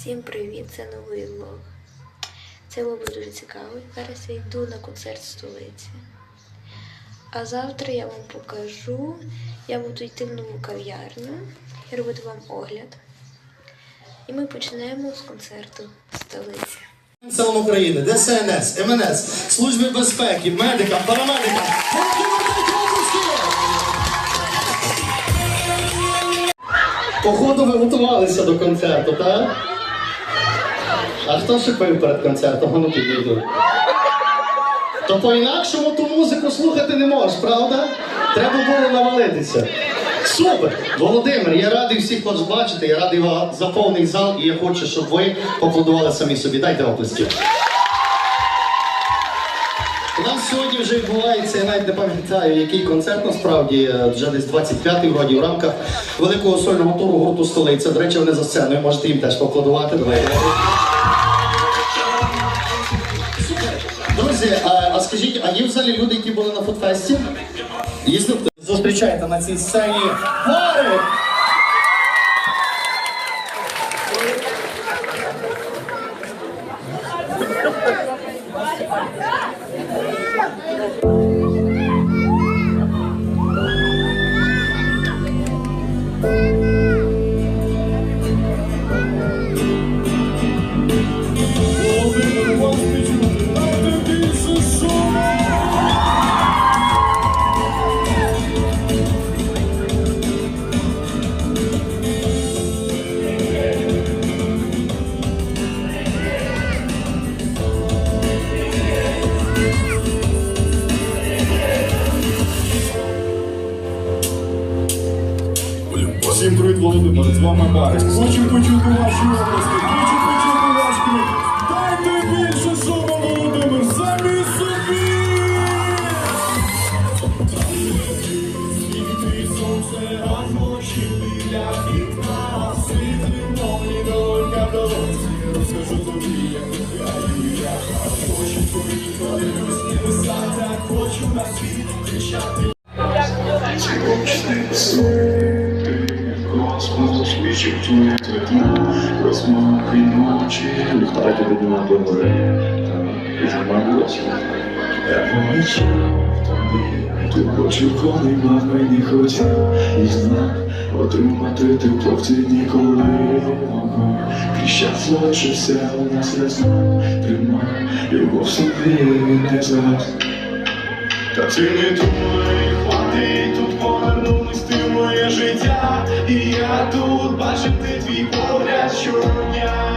Всім привіт! Це новий влог. Це влог дуже цікавий. Зараз я йду на концерт в столиці. А завтра я вам покажу. Я буду йти в нову кав'ярню і робити вам огляд. І ми почнемо з концерту в столиці. Силам України, ДСНС, МНС, Служби безпеки, медикам, парамедикам. Походу ви готувалися до концерту, так? А хто ще пив перед концертом? Ну підійду. То по-інакшому ту музику слухати не можеш, правда? Треба було навалитися. Супер! Володимир, я радий всіх вас бачити, я радий вас за повний зал, і я хочу, щоб ви поаплодували самі собі. Дайте оплески. У нас сьогодні вже відбувається, я навіть не пам'ятаю, який концерт насправді, е, вже десь 25-й вроді в рамках великого сольного туру гурту столиця. До речі, вони за сценою, можете їм теж поаплодувати. Давайте. Скажіть, а є залі люди, які були на фудфесті? Їздив? зустрічаєте на цій сцені Марик! Ночі, ліхтарики піднімати море, і замагилося. Я помічав тобі, ти очікуваний мав мені хотів, і знав отримати тепло в ці дні, коли мого крізь лишився у нас разом, тримай його в собі не зараз. Та ти не думай, хватить тут повернулись ти моє життя, і я тут бачити твій погляд щодня.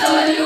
Sorry.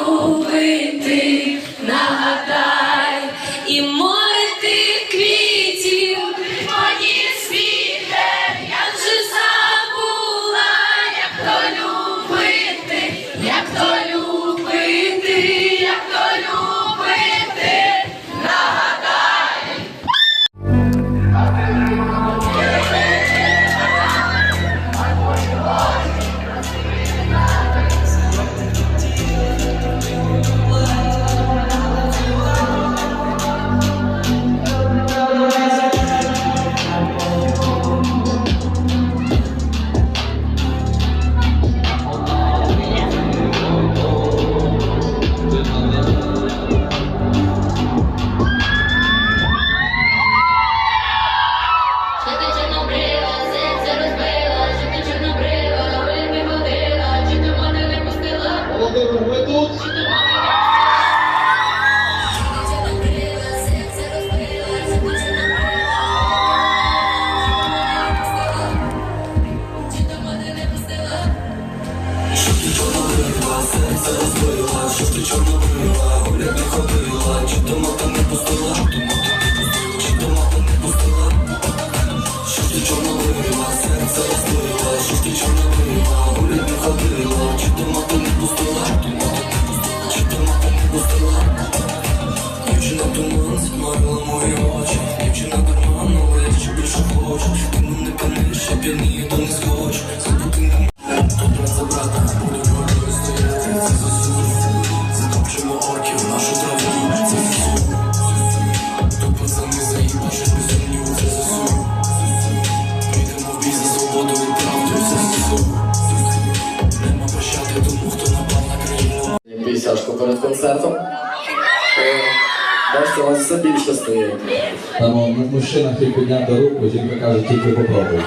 мужчина хотів підняти руку, жінка каже, тільки попробуй.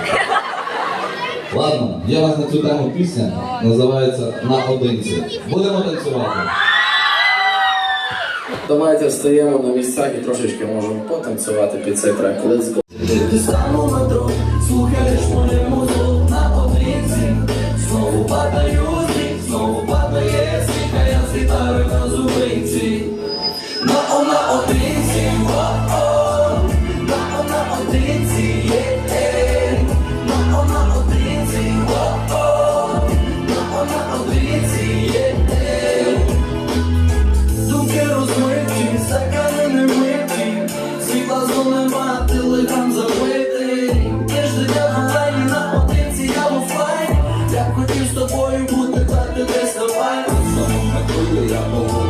Ладно, є у вас на цю тему пісня, називається Наодинці. Будемо танцювати. Давайте встаємо на місцях і трошечки можемо потанцювати під цей трек. amor.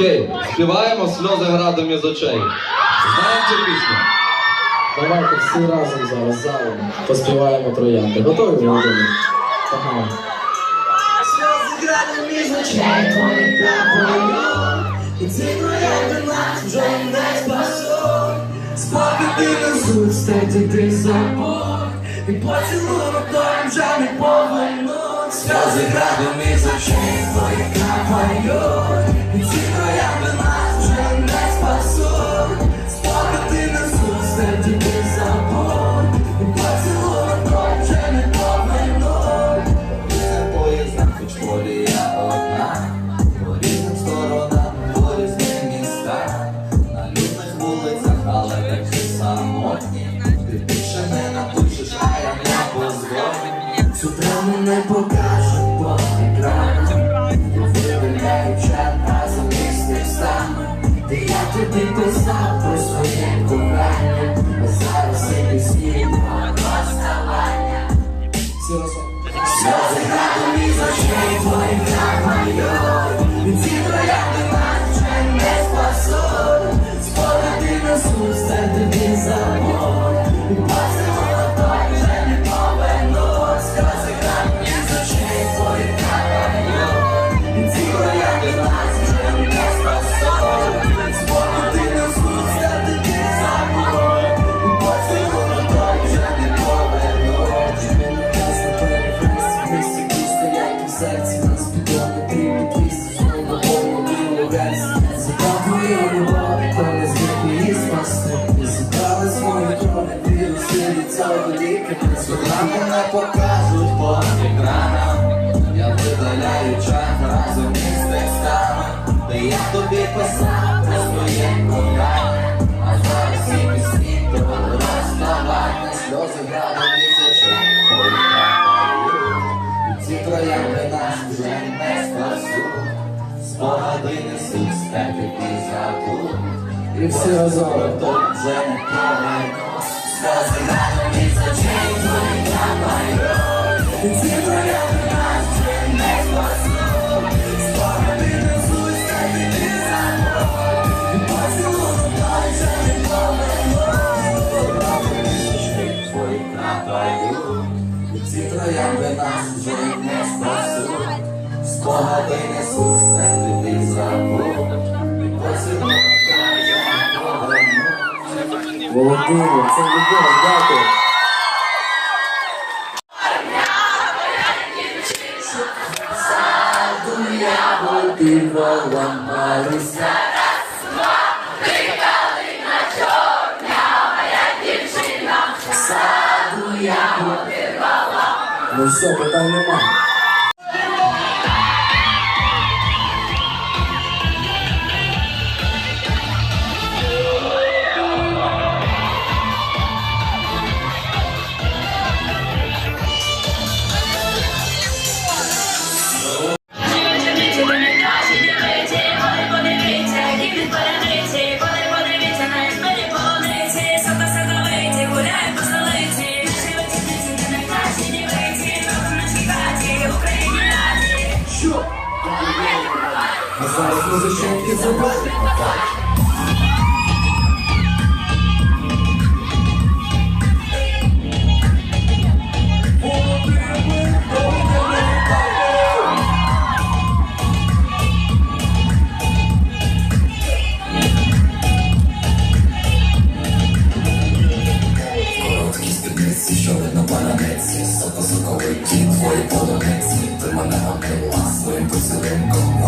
Окей, співаємо сльози градом із очей. Знаємо цю пісню. Давайте всі разом зараз залом поспіваємо троянди. Готові, Володимир? Ага. Сльози градом із очей твої капаю, і ці троянди нас вже не спасуть. Спокій ти везуть, статі ти забор, і поцілунок їм вже не повернуть. Сльози градом із очей твоїх намальовують, ці троянди нас Програму не показують по екранам Я видаляю час разом із текстами. Де я тобі писав про своє кохання. А зараз всі пісні, то розставання Сльози грали місячі, І ці троянди нас вже не спасуть. Спогади несуть степи і забуд І всі разом тут вже не повернуть. Сльози грали місячі троянди нас вже не спасуть Спогади Володимир, це любов, дякую. Ну все, питань нема. А спідниці, щоли на бананеці Соко-соковий кіт, твої полонеці. Ти мене обняла своїм поцілунком!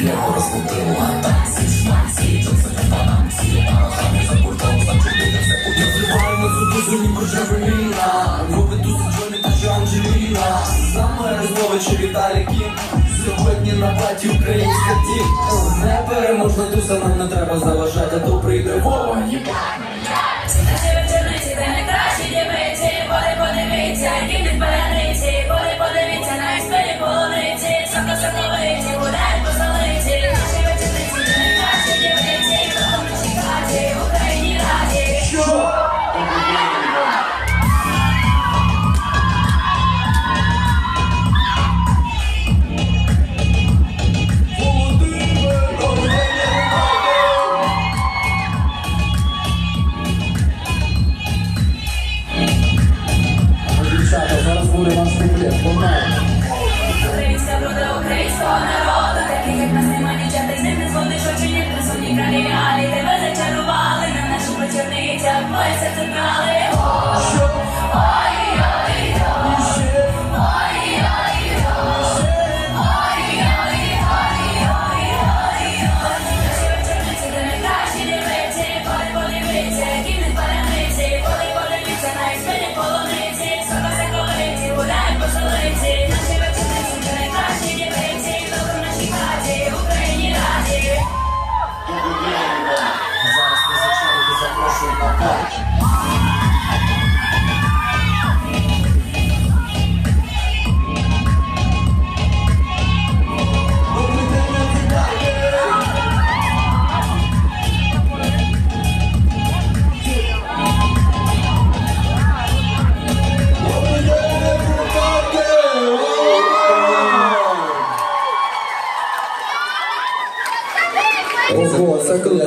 Я розбудила танці, шманці Джонси на бананці А хамі за пультом, зачудився Я зриваємо цю пісню, ніби Джавеліна Групи тусить Джоні та Джо Анджеліна. Саме розмови чи Віталій Кім Сьогодні на паті українська тім Непереможна туса, нам не треба заважати. То прийде Вова, їба Дівчата,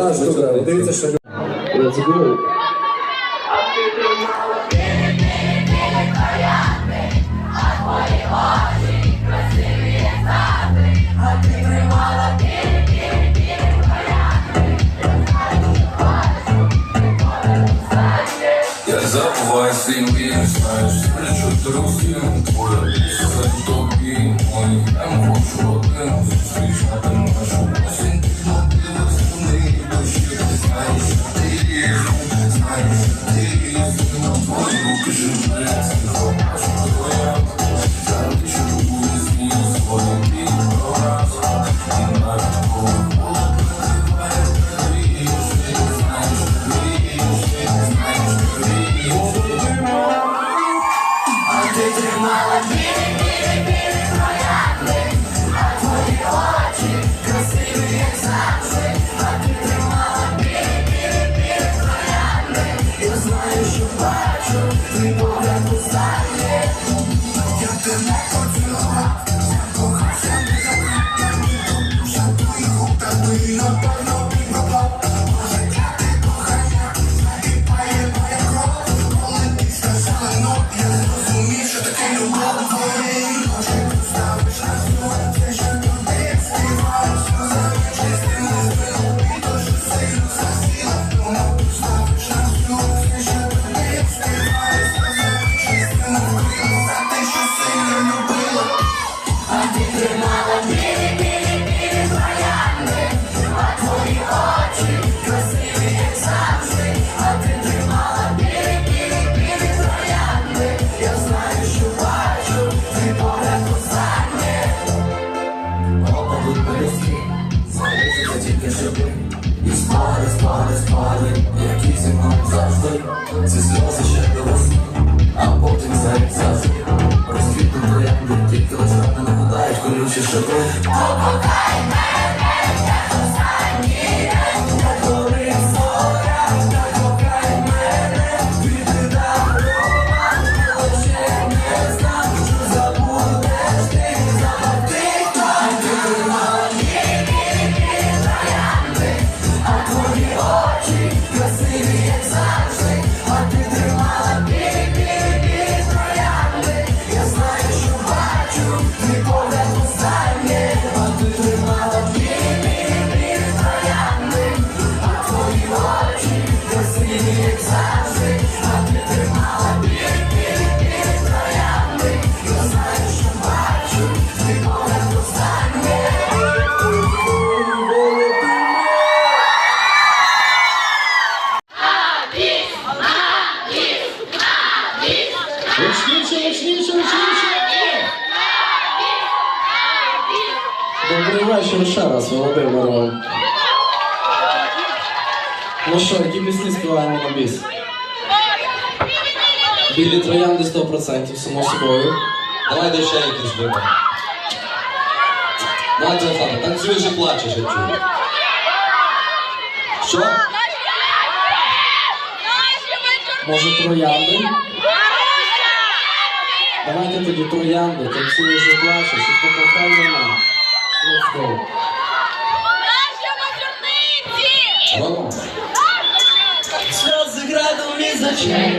крута штука. Дивіться, що Let's go. Я забываю свою знаешь, плечо друзьям твой Сказать тобі мой, я хочу один Зустрічна ти нашу I'm taking my Гучніше, гучніше, гучніше! Добрий вечір ще раз, Володимир. Ну що, які пісні співаємо на біс? Білі троянди 100%, само собою. Давай дай ще якісь випадки. Давай, Телефана, танцюєш і плачеш, я чую. Що? Може, троянди? Давайте тоді троянди, танцюєш і плачеш, і покохай мене. Let's go. Наші мажорниці! Сльози градом із очей.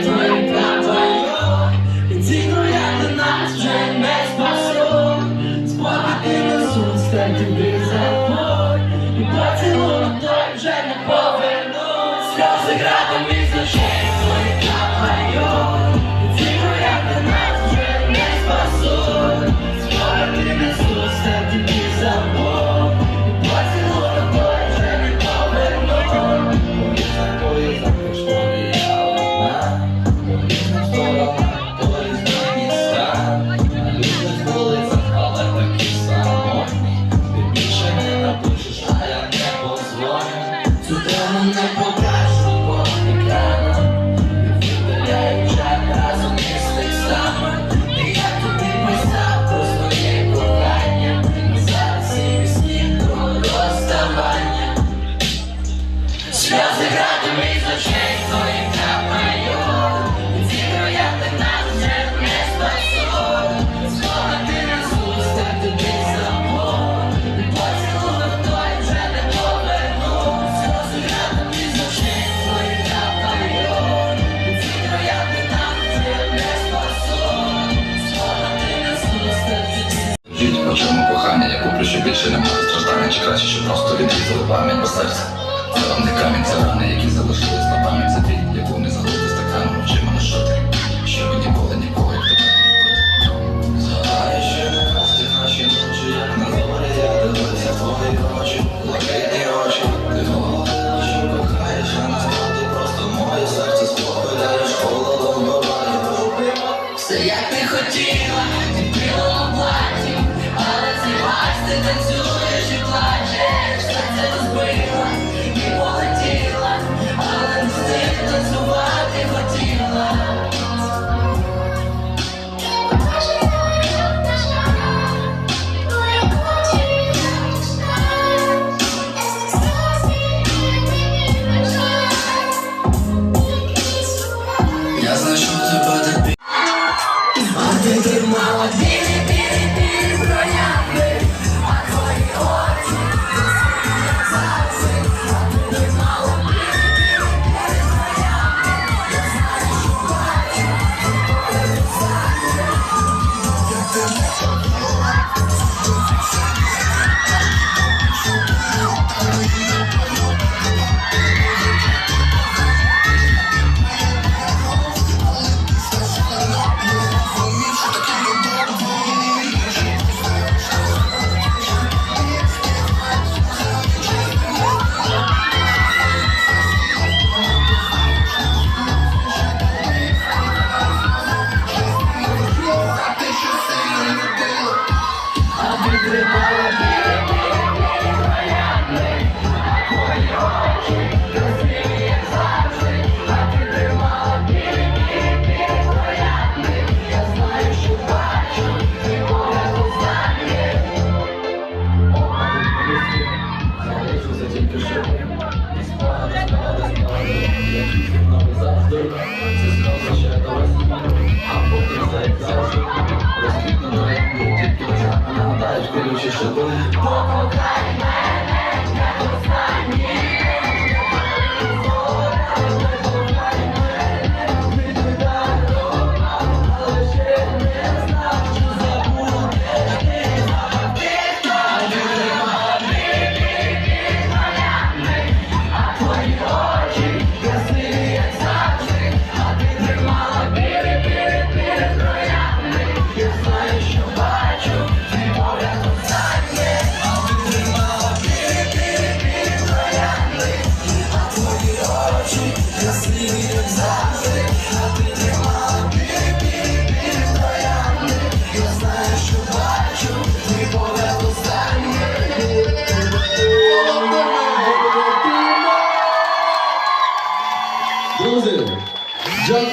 did it.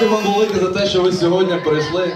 Дякую вам велике за те, що ви сьогодні прийшли.